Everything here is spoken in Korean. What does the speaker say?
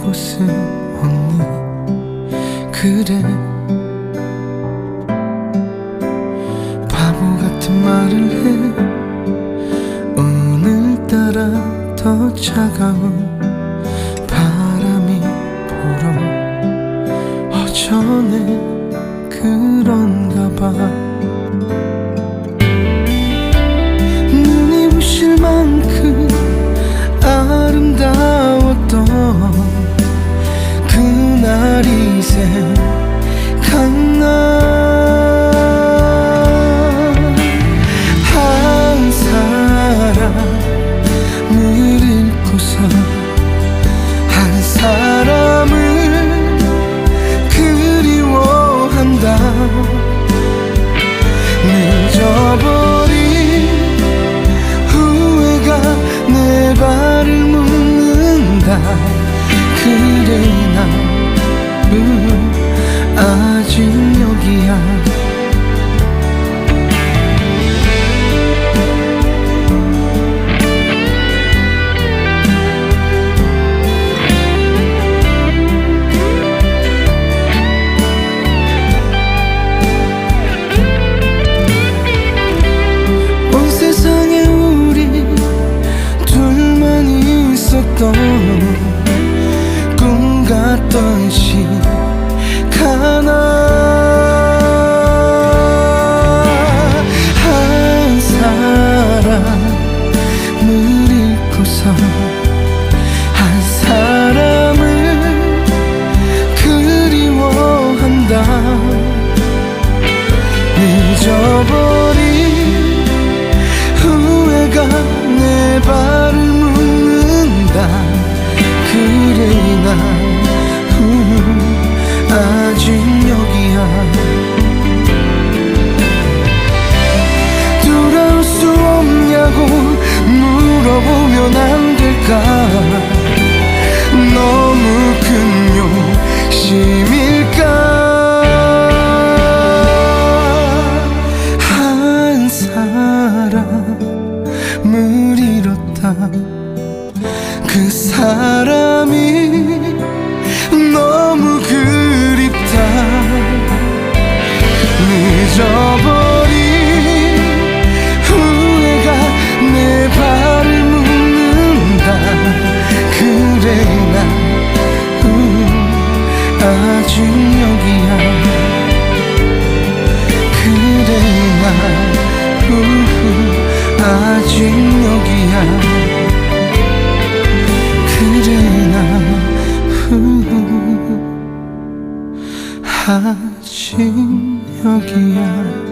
곳은 없니? 그래. 바보 같은 말을 해. 오늘따라 더 차가운 바람이 불어. 어전에 그런가 봐 늦어버린 후회가 내 발을 묶는다. 그래 난 음, 아직 여기야 있었던 꿈 같던 시간 하나. 한 사람을 잃고서 한 사람을 그리워한다. 잊어버린 후회가 내발 그래 난 음, 아직 여기야. 돌아올 수 없냐고 물어보면 안 될까 그 사람이 너무 그립다. 늦어버린 후회가 내 발을 묶는다. 그래 나 음, 아직 여기야. 그래 나 우후, 아직 아직 여기야